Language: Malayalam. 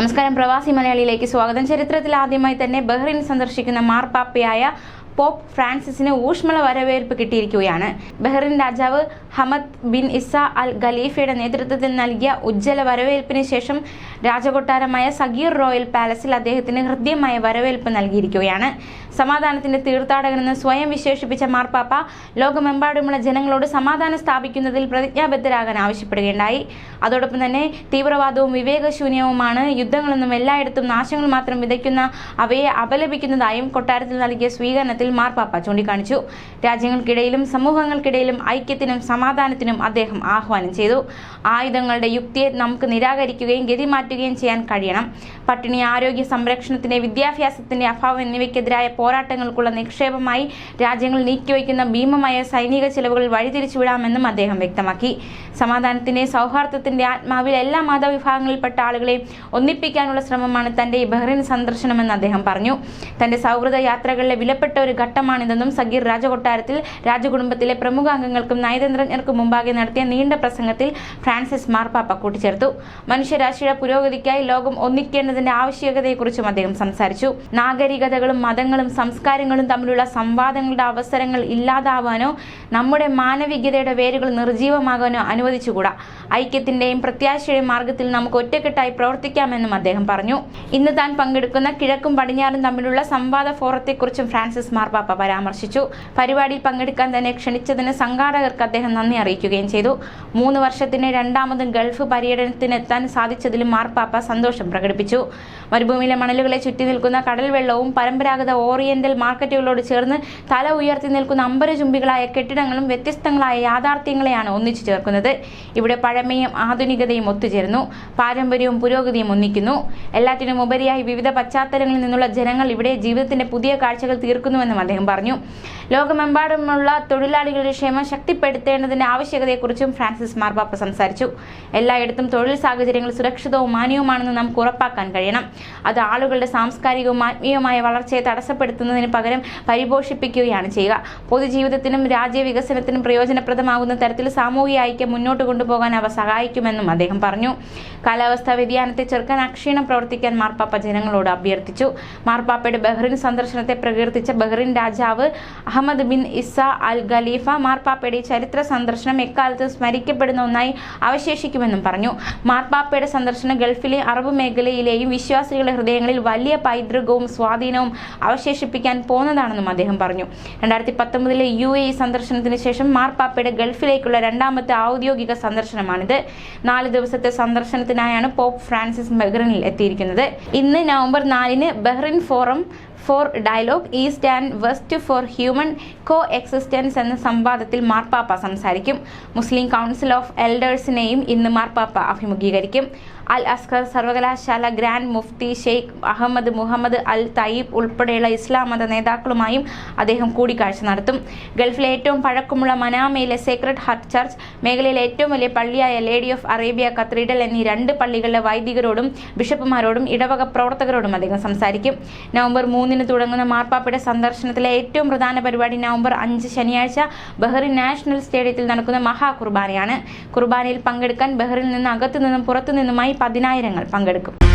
നമസ്കാരം. പ്രവാസി മലയാളിയിലേക്ക് സ്വാഗതം. ചരിത്രത്തിൽ ആദ്യമായി തന്നെ ബഹ്റിൻ സന്ദർശിക്കുന്ന മാർപ്പാപ്പയായ പോപ്പ് ഫ്രാൻസിസിന് ഊഷ്മള വരവേൽപ്പ് കിട്ടിയിരിക്കുകയാണ്. ബഹ്റിൻ രാജാവ് ഹമദ് ബിൻ ഇസ അൽ ഖലീഫയുടെ നേതൃത്വത്തിൽ നൽകിയ ഉജ്ജ്വല വരവേൽപ്പിന് ശേഷം രാജകൊട്ടാരമായ സഗീർ റോയൽ പാലസിൽ അദ്ദേഹത്തിന് ഹൃദ്യമായ വരവേൽപ്പ് നൽകിയിരിക്കുകയാണ്. സമാധാനത്തിന്റെ തീർത്ഥാടകനെന്ന് സ്വയം വിശേഷിപ്പിച്ച മാർപ്പാപ്പ ലോകമെമ്പാടുമുള്ള ജനങ്ങളോട് സമാധാനം സ്ഥാപിക്കുന്നതിൽ പ്രതിജ്ഞാബദ്ധരാകാൻ ആവശ്യപ്പെടുകയുണ്ടായി. അതോടൊപ്പം തന്നെ തീവ്രവാദവും വിവേകശൂന്യവുമാണ് യുദ്ധങ്ങളൊന്നും എല്ലായിടത്തും നാശങ്ങൾ മാത്രം വിതയ്ക്കുന്ന അവയെ അപലപിക്കുന്നതായും കൊട്ടാരത്തിൽ നൽകിയ സ്വീകരണത്തിൽ മാർപ്പാപ്പ ചൂണ്ടിക്കാണിച്ചു. രാജ്യങ്ങൾക്കിടയിലും സമൂഹങ്ങൾക്കിടയിലും ഐക്യത്തിനും സമാധാനത്തിനും അദ്ദേഹം ആഹ്വാനം ചെയ്തു. ആയുധങ്ങളുടെ യുക്തിയെ നമുക്ക് നിരാകരിക്കുകയും ഗതി മാറ്റുകയും ചെയ്യാൻ കഴിയണം. പട്ടിണി ആരോഗ്യ സംരക്ഷണത്തിന്റെ വിദ്യാഭ്യാസത്തിന്റെ അഭാവം എന്നിവയ്ക്കെതിരായ പോരാട്ടങ്ങൾക്കുള്ള നിക്ഷേപമായി രാജ്യങ്ങൾ നീക്കിവയ്ക്കുന്ന ഭീമമായ സൈനിക ചെലവുകൾ വഴിതിരിച്ചുവിടാമെന്നും അദ്ദേഹം വ്യക്തമാക്കി. സമാധാനത്തിന്റെ സൗഹാർദ്ദത്തിന്റെ ആത്മാവിൽ എല്ലാ മതവിഭാഗങ്ങളിൽപ്പെട്ട ആളുകളെയും ഒന്നിപ്പിക്കാനുള്ള ശ്രമമാണ് തന്റെ ഈ ബഹ്റിൻ സന്ദർശനമെന്ന് അദ്ദേഹം പറഞ്ഞു. തന്റെ സൗഹൃദ യാത്രകളിലെ വിലപ്പെട്ട ഒരു ഘട്ടമാണിതെന്നും സഗീർ രാജകൊട്ടാരത്തിൽ രാജകുടുംബത്തിലെ പ്രമുഖ അംഗങ്ങൾക്കും നയതന്ത്രജ്ഞർക്കും മുമ്പാകെ നടത്തിയ നീണ്ട പ്രസംഗത്തിൽ ഫ്രാൻസിസ് മാർപ്പാപ്പ കൂട്ടിച്ചേർത്തു. മനുഷ്യരാശിയുടെ പുരോഗതിക്കായി ലോകം ഒന്നിക്കേണ്ടതിന്റെ ആവശ്യകതയെക്കുറിച്ചും അദ്ദേഹം സംസാരിച്ചു. നാഗരികതകളും മതങ്ങളും സംസ്കാരങ്ങളും തമ്മിലുള്ള സംവാദങ്ങളുടെ അവസരങ്ങൾ ഇല്ലാതാവാനോ നമ്മുടെ മാനവികതയുടെ വേരുകൾ നിർജീവമാകാനോ അനുവദിച്ചുകൂടാ. ഐക്യത്തിന്റെയും പ്രത്യാശയുടെയും മാർഗത്തിൽ നമുക്ക് ഒറ്റക്കെട്ടായി പ്രവർത്തിക്കാമെന്നും അദ്ദേഹം പറഞ്ഞു. ഇന്ന് താൻ പങ്കെടുക്കുന്ന കിഴക്കും പടിഞ്ഞാറും തമ്മിലുള്ള സംവാദ ഫോറത്തെക്കുറിച്ചും ഫ്രാൻസിസ് മാർപ്പാപ്പ പരാമർശിച്ചു. പരിപാടിയിൽ പങ്കെടുക്കാൻ തന്നെ ക്ഷണിച്ചതിന് സംഘാടകർക്ക് അദ്ദേഹം നന്ദി അറിയിക്കുകയും ചെയ്തു. മൂന്ന് വർഷത്തിന് രണ്ടാമതും ഗൾഫ് പര്യടനത്തിനെത്താൻ സാധിച്ചതിലും മാർപ്പാപ്പ സന്തോഷം പ്രകടിപ്പിച്ചു. മരുഭൂമിയിലെ മണലുകളെ ചുറ്റി നിൽക്കുന്ന കടൽ വെള്ളവും പരമ്പരാഗത ഓറിയന്റൽ മാർക്കറ്റുകളോട് ചേർന്ന് തല ഉയർത്തി നിൽക്കുന്ന അമ്പരചുംബികളായ കെട്ടിടങ്ങളും വ്യത്യസ്തങ്ങളായ യാഥാർത്ഥ്യങ്ങളെയാണ് ഒന്നിച്ചു ചേർക്കുന്നത്. ഇവിടെ പഴമയും ആധുനികതയും ഒത്തുചേരുന്നു. പാരമ്പര്യവും പുരോഗതിയും ഒന്നിക്കുന്നു. എല്ലാറ്റിനും ഉപരിയായി വിവിധ പശ്ചാത്തലങ്ങളിൽ നിന്നുള്ള ജനങ്ങൾ ഇവിടെ ജീവിതത്തിന്റെ പുതിയ കാഴ്ചകൾ തീർക്കുന്നുവെന്നും അദ്ദേഹം പറഞ്ഞു. ലോകമെമ്പാടുമുള്ള തൊഴിലാളികളുടെ ക്ഷേമം ശക്തിപ്പെടുത്തേണ്ടതിന്റെ ആവശ്യകതയെക്കുറിച്ചും ഫ്രാൻസിസ് മാർബാപ്പ സംസാരിച്ചു. എല്ലായിടത്തും തൊഴിൽ സാഹചര്യങ്ങൾ സുരക്ഷിതവും മാന്യവുമാണെന്ന് നമുക്ക് ഉറപ്പാക്കാൻ കഴിയണം. അത് ആളുകളുടെ സാംസ്കാരികവും ആത്മീയവുമായ വളർച്ചയെ തടസ്സപ്പെടുത്തുന്നതിന് പകരം പരിപോഷിപ്പിക്കുകയാണ് ചെയ്യുക. പൊതുജീവിതത്തിനും രാജ്യവികസനത്തിനും പ്രയോജനപ്രദമാകുന്ന തരത്തിൽ സാമൂഹിക ഐക്യം മുന്നോട്ട് കൊണ്ടുപോകാൻ അവ സഹായിക്കുമെന്നും അദ്ദേഹം പറഞ്ഞു. കാലാവസ്ഥാ വ്യതിയാനത്തെ ചെറുക്കാൻ അക്ഷീണം പ്രവർത്തിക്കാൻ മാർപ്പാപ്പ ജനങ്ങളോട് അഭ്യർത്ഥിച്ചു. മാർപ്പാപ്പയുടെ ബഹ്റിൻ സന്ദർശനത്തെ പ്രകീർത്തിച്ച ബഹ്റിൻ രാജാവ് Ahmad bin Isa Al Khalifa മാർപ്പാപ്പയുടെ ചരിത്ര സന്ദർശനം എക്കാലത്ത് സ്മരിക്കപ്പെടുന്ന ഒന്നായി അവശേഷിക്കുമെന്നും പറഞ്ഞു. മാർപ്പാപ്പയുടെ സന്ദർശനം ഗൾഫിലെ അറബ് മേഖലയിലെയും വിശ്വാസികളുടെ ഹൃദയങ്ങളിൽ വലിയ പൈതൃകവും സ്വാധീനവും അവശേഷിപ്പിക്കാൻ പോകുന്നതാണെന്നും അദ്ദേഹം പറഞ്ഞു. രണ്ടായിരത്തി പത്തൊമ്പതിലെ യു എ സന്ദർശനത്തിന് ശേഷം മാർപ്പാപ്പയുടെ ഗൾഫിലേക്കുള്ള രണ്ടാമത്തെ ഔദ്യോഗിക സന്ദർശനമാണിത്. നാല് ദിവസത്തെ സന്ദർശനത്തിനായാണ് പോപ്പ് ഫ്രാൻസിസ് ബഹ്റിനിൽ എത്തിയിരിക്കുന്നത്. ഇന്ന് നവംബർ നാലിന് Bahrain forum for dialogue east and west for human coexistence എന്ന സംവാദത്തിൽ മാർപ്പാപ്പ സംസാരിക്കും. മുസ്ലിം കൗൺസിൽ ഓഫ് എൽഡേഴ്സിനെയും ഇന്ന് മാർപ്പാപ്പ അഭിമുഖീകരിക്കും. അൽ അസ്കർ സർവകലാശാല grand mufti Sheikh Ahmed Mohamed Al Tayeb ഉൾപ്പെടെയുള്ള ഇസ്ലാം മത നേതാക്കളുമായും അദ്ദേഹം കൂടിക്കാഴ്ച നടത്തും. ഗൾഫിലെ ഏറ്റവും പഴക്കമുള്ള മനാമയിലെ സേക്രഡ് ഹർട്ട് ചർച്ച് മേഖലയിലെ ഏറ്റവും വലിയ പള്ളിയായ ലേഡി ഓഫ് അറേബ്യ കത്തീഡ്രൽ എന്നീ രണ്ട് പള്ളികളിലെ വൈദികരോടും ബിഷപ്പുമാരോടും ഇടവക പ്രവർത്തകരോടും അദ്ദേഹം സംസാരിക്കും. നവംബർ മൂന്നിന് തുടങ്ങുന്ന മാർപ്പാപ്പയുടെ സന്ദർശനത്തിലെ ഏറ്റവും പ്രധാന പരിപാടി നവംബർ അഞ്ച് ശനിയാഴ്ച ബഹ്റിൻ നാഷണൽ സ്റ്റേഡിയത്തിൽ നടക്കുന്ന മഹാ കുർബാനയാണ് കുർബാനയിൽ പങ്കെടുക്കാൻ ബഹ്റിൽ നിന്ന് അകത്തു നിന്നും പുറത്തു പതിനായിരങ്ങൾ പങ്കെടുക്കും.